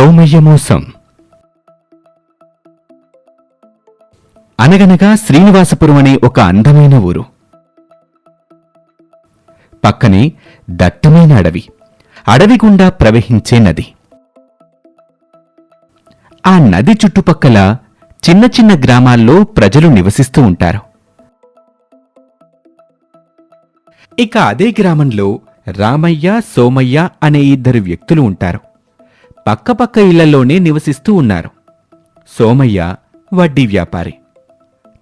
సౌమయ్య మోసం అనగనగా శ్రీనివాసపురం అనే ఒక అందమైన ఊరు. పక్కనే దట్టమైన అడవి అడవి గుండా ప్రవహించే నది. ఆ నది చుట్టుపక్కల చిన్న చిన్న గ్రామాల్లో ప్రజలు నివసిస్తూ ఉంటారు. ఇక అదే గ్రామంలో రామయ్య సోమయ్య అనే ఇద్దరు వ్యక్తులు ఉంటారు. పక్కపక్క ఇళ్ళలోనే నివసిస్తూ ఉన్నారు. సోమయ్య వడ్డీ వ్యాపారి.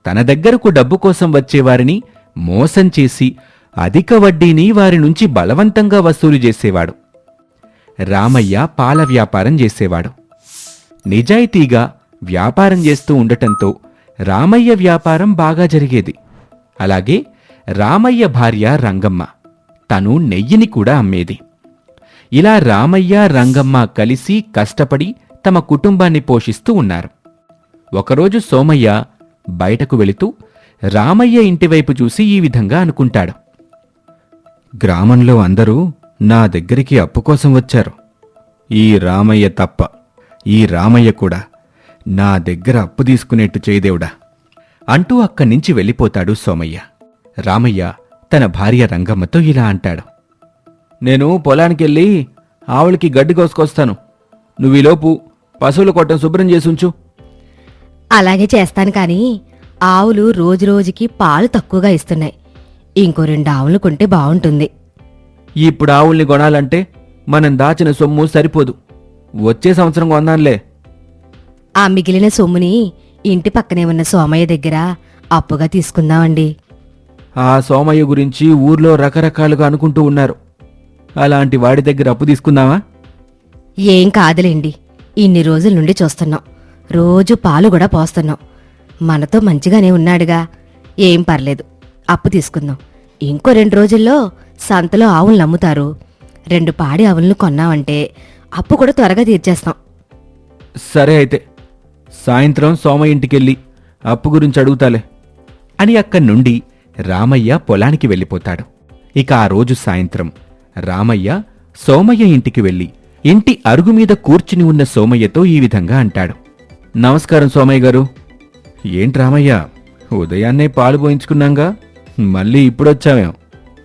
తన దగ్గరకు డబ్బు కోసం వచ్చేవారిని మోసం చేసి అధిక వడ్డీని వారి నుంచి బలవంతంగా వసూలు చేసేవాడు. రామయ్య పాల వ్యాపారం చేసేవాడు. నిజాయితీగా వ్యాపారం చేస్తూ ఉండటంతో రామయ్య వ్యాపారం బాగా జరిగేది. అలాగే రామయ్య భార్య రంగమ్మ తను నెయ్యిని కూడా అమ్మేది. ఇలా రామయ్య రంగమ్మ కలిసి కష్టపడి తమ కుటుంబాన్ని పోషిస్తూ ఉన్నారు. ఒకరోజు సోమయ్య బయటకు వెళుతూ రామయ్య ఇంటివైపు చూసి ఈ విధంగా అనుకుంటాడు. గ్రామంలో అందరూ నా దగ్గరికి అప్పు కోసం వచ్చారు. ఈ రామయ్య తప్ప ఈ రామయ్య కూడా నా దగ్గర అప్పు తీసుకునేట్టు చేయదేవుడా? అంటూ అక్కడి నుంచి వెళ్ళిపోతాడు సోమయ్య. రామయ్య తన భార్య రంగమ్మతో ఇలా అంటాడు. నేను పొలానికెళ్ళి ఆవులకి గడ్డి కోసుకొస్తాను. నువ్వు ఈలోపు పశువుల కొట్టం శుభ్రం చేసుంచు అలాగే చేస్తాను కానీ ఆవులు రోజురోజుకి పాలు తక్కువగా ఇస్తున్నాయి. ఇంకో రెండు ఆవులు కొంటే బావుంటుంది ఇప్పుడు ఆవుల్ని కొనాలంటే మనం దాచిన సొమ్ము సరిపోదు. వచ్చే సంవత్సరం కొందాంలే ఆ మిగిలిన సొమ్ముని ఇంటి పక్కనే ఉన్న సోమయ్య దగ్గర అప్పుగా తీసుకుందామండి. ఆ సోమయ్య గురించి ఊర్లో రకరకాలుగా అనుకుంటూ ఉన్నారు. అలాంటి వాడి దగ్గర అప్పు తీసుకుందామా? ఏం కాదులేండి. ఇన్ని రోజుల నుండి చూస్తున్నాం. రోజు పాలు కూడా పోస్తున్నాం. మనతో మంచిగానే ఉన్నాడుగా. ఏం పర్లేదు. అప్పు తీసుకుందాం. ఇంకో రెండు రోజుల్లో సంతలో ఆవులను అమ్ముతారు రెండు పాడి ఆవులను కొన్నామంటే అప్పు కూడా త్వరగా తీర్చేస్తాం. సరే అయితే. సాయంత్రం సోమయ్య ఇంటికెళ్ళి అప్పు గురించి అడుగుతాలే అని అక్కడి నుండి రామయ్య పొలానికి వెళ్ళిపోతాడు. ఇక ఆ రోజు సాయంత్రం రామయ్య సోమయ్య ఇంటికి వెళ్ళి ఇంటి అరుగు మీద కూర్చుని ఉన్న సోమయ్యతో ఈ విధంగా అంటాడు. నమస్కారం సోమయ్య గారు. ఏంటి రామయ్య ఉదయాన్నే పాలు పోయించుకున్నాంగా? మళ్ళీ ఇప్పుడొచ్చామేం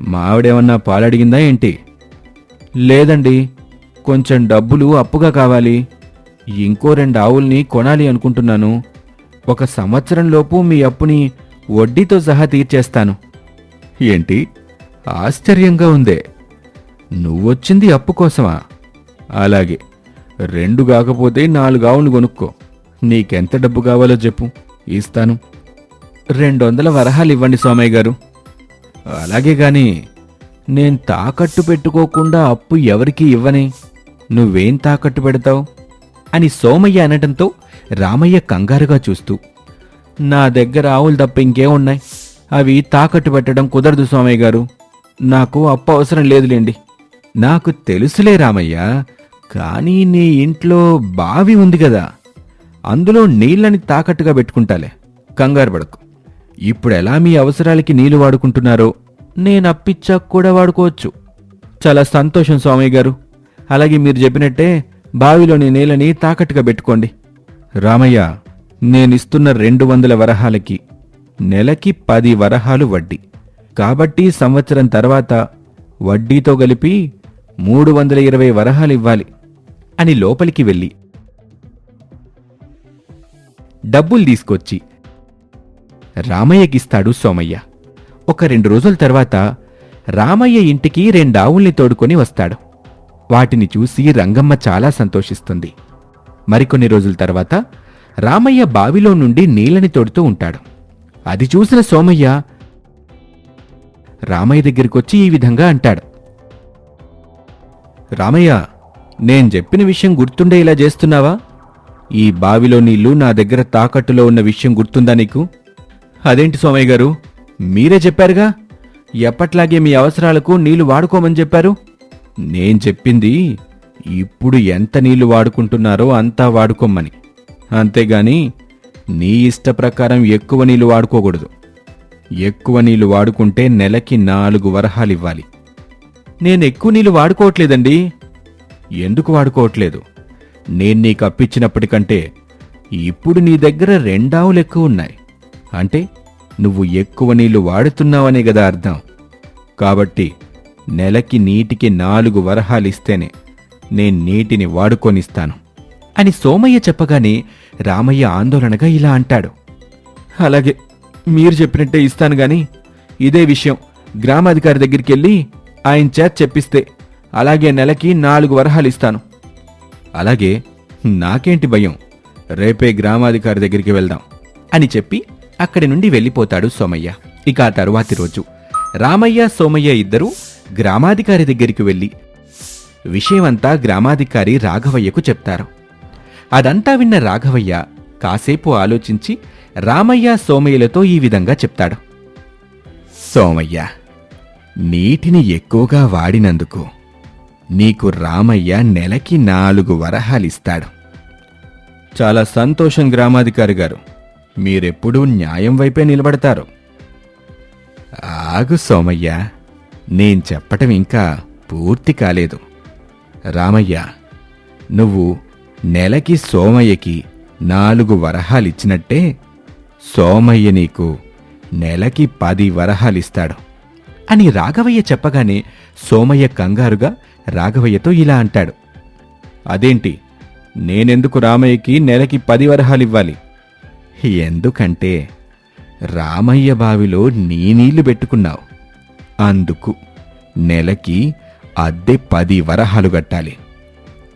మావిడేమన్నా పాలు అడిగిందా ఏంటి? లేదండి కొంచెం డబ్బులు అప్పుగా కావాలి. ఇంకో రెండు ఆవుల్ని కొనాలి అనుకుంటున్నాను. ఒక సంవత్సరంలోపు మీ అప్పుని వడ్డీతో సహా తీర్చేస్తాను. ఏంటి? ఆశ్చర్యంగా ఉందే. నువ్వొచ్చింది అప్పు కోసమా? అలాగే. రెండు కాకపోతే నాలుగు ఆవులు కొనుక్కో. నీకెంత డబ్బు కావాలో చెప్పు. ఇస్తాను. రెండు వందల వరహాలు ఇవ్వండి సోమయ్య గారు. అలాగే గాని నేను తాకట్టు పెట్టుకోకుండా అప్పు ఎవరికీ ఇవ్వనే? నువ్వేం తాకట్టు పెడతావు? అని సోమయ్య అనటంతో రామయ్య కంగారుగా చూస్తూ నా దగ్గర ఆవులు తప్ప ఇంకేమున్నాయి? అవి తాకట్టు పెట్టడం కుదరదు సోమయ్య గారు. నాకు అప్పు అవసరం లేదులేండి. నాకు తెలుసులే రామయ్య కానీ నీ ఇంట్లో బావి ఉంది కదా అందులో నీళ్ళని తాకట్టుగా పెట్టుకుంటాలే. కంగారు పడకు. ఇప్పుడు ఎలా మీ అవసరాలకి నీళ్ళు వాడుకుంటున్నారో నేను అప్పిచ్చాక కూడా వాడుకోవచ్చు. చాలా సంతోషం స్వామయ్య గారు. అలాగే మీరు చెప్పినట్టే బావిలోని నీళ్ళని తాకట్టుగా పెట్టుకోండి. రామయ్య నేనిస్తున్న రెండు వందల వరహాలకి నెలకి పది వరహాలు వడ్డీ. కాబట్టి సంవత్సరం తర్వాత వడ్డీతో కలిపి మూడు వందల ఇరవై వరహాలు ఇవ్వాలి అని లోపలికి వెళ్ళి డబ్బులు తీసుకొచ్చి రామయ్యకిస్తాడు సోమయ్య. ఒక రెండు రోజుల తర్వాత రామయ్య ఇంటికి రెండావుల్ని తోడుకొని వస్తాడు. వాటిని చూసి రంగమ్మ చాలా సంతోషిస్తుంది. మరికొన్ని రోజుల తర్వాత రామయ్య బావిలో నుండి నీళ్ళని తోడుతూ ఉంటాడు. అది చూసిన సోమయ్య రామయ్య దగ్గరికొచ్చి ఈ విధంగా అంటాడు. రామయ్య నేను చెప్పిన విషయం గుర్తుండే ఇలా చేస్తున్నావా? ఈ బావిలో నీళ్ళు నా దగ్గర తాకట్టులో ఉన్న విషయం గుర్తుందా నీకు? అదేంటి సోమయ్య గారు? మీరే చెప్పారుగా? ఎప్పట్లాగే మీ అవసరాలకు నీళ్ళు వాడుకోమని చెప్పారు? నేను చెప్పింది ఇప్పుడు ఎంత నీళ్ళు వాడుకుంటున్నారో అంతా వాడుకోమని అంతేగాని నీ ఇష్ట ప్రకారం ఎక్కువ నీళ్ళు వాడుకోకూడదు. ఎక్కువ నీళ్ళు వాడుకుంటే నెలకి నాలుగు వరహాలివ్వాలి. నేను ఎక్కువ నీళ్ళు వాడుకోవట్లేదండి. ఎందుకు వాడుకోవట్లేదు? నేను నీకు అప్పిచ్చినప్పటికంటే ఇప్పుడు నీ దగ్గర రెండావులు ఎక్కువ ఉన్నాయి. అంటే నువ్వు ఎక్కువ నీళ్ళు వాడుతున్నావనే కదా అర్థం. కాబట్టి నెలకి నీటికి నాలుగు వరహాలిస్తేనే నేను నీటిని వాడుకొనిస్తాను. అని సోమయ్య చెప్పగానే రామయ్య ఆందోళనగా ఇలా అంటాడు. అలాగే మీరు చెప్పినట్టే ఇస్తాను గాని ఇదే విషయం గ్రామాధికారి దగ్గరికి వెళ్ళి ఆయన చేత చెప్పిస్తే అలాగే నెలకి నాలుగు వరహాలు ఇస్తాను. అలాగే నాకేంటి భయం? రేపే గ్రామాధికారి దగ్గరికి వెళ్దాం అని చెప్పి అక్కడి నుండి వెళ్ళిపోతాడు సోమయ్య. ఇక ఆ తరువాతి రోజు రామయ్య సోమయ్య ఇద్దరూ గ్రామాధికారి దగ్గరికి వెళ్ళి విషయమంతా గ్రామాధికారి రాఘవయ్యకు చెప్తారు. అదంతా విన్న రాఘవయ్య కాసేపు ఆలోచించి రామయ్య సోమయ్యలతో ఈ విధంగా చెప్తాడు. సోమయ్య నీటిని ఎక్కువగా వాడినందుకు నీకు రామయ్య నెలకి నాలుగు వరహాలిస్తాడు. చాలా సంతోషం గ్రామాధికారి గారు. మీరెప్పుడూ న్యాయం వైపే నిలబడతారు. ఆగు సోమయ్య నేను చెప్పటం ఇంకా పూర్తి కాలేదు. రామయ్య నువ్వు నెలకి సోమయ్యకి నాలుగు వరహాలిచ్చినట్టే సోమయ్య నీకు నెలకి పది వరహాలిస్తాడు. అని రాఘవయ్య చెప్పగానే సోమయ్య కంగారుగా రాఘవయ్యతో ఇలా అంటాడు. అదేంటి? నేనెందుకు రామయ్యకి నెలకి పది వరహాలివ్వాలి? ఎందుకంటే రామయ్య బావిలో నీ నీళ్ళు పెట్టుకున్నావు. అందుకు నెలకి అద్దె పది వరహాలు కట్టాలి.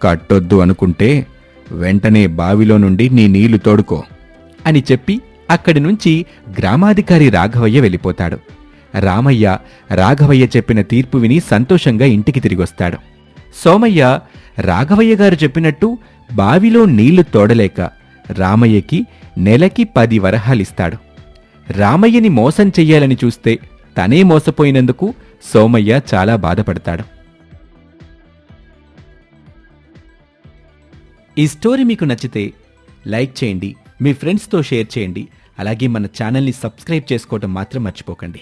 కట్టొద్దు అనుకుంటే వెంటనే బావిలో నుండి నీ నీళ్ళు తోడుకో అని చెప్పి అక్కడి నుంచి గ్రామాధికారి రాఘవయ్య వెళ్ళిపోతాడు. రామయ్య రాఘవయ్య చెప్పిన తీర్పు విని సంతోషంగా ఇంటికి తిరిగొస్తాడు. సోమయ్య రాఘవయ్య గారు చెప్పినట్టు బావిలో నీళ్ళు తోడలేక రామయ్యకి నెలకి పది వరహాలిస్తాడు. రామయ్యని మోసం చెయ్యాలని చూస్తే తనే మోసపోయినందుకు సోమయ్య చాలా బాధపడతాడు. ఈ స్టోరీ మీకు నచ్చితే లైక్ చేయండి మీ ఫ్రెండ్స్తో షేర్ చేయండి అలాగే మన ఛానల్ని సబ్స్క్రైబ్ చేసుకోవటం మాత్రం మర్చిపోకండి.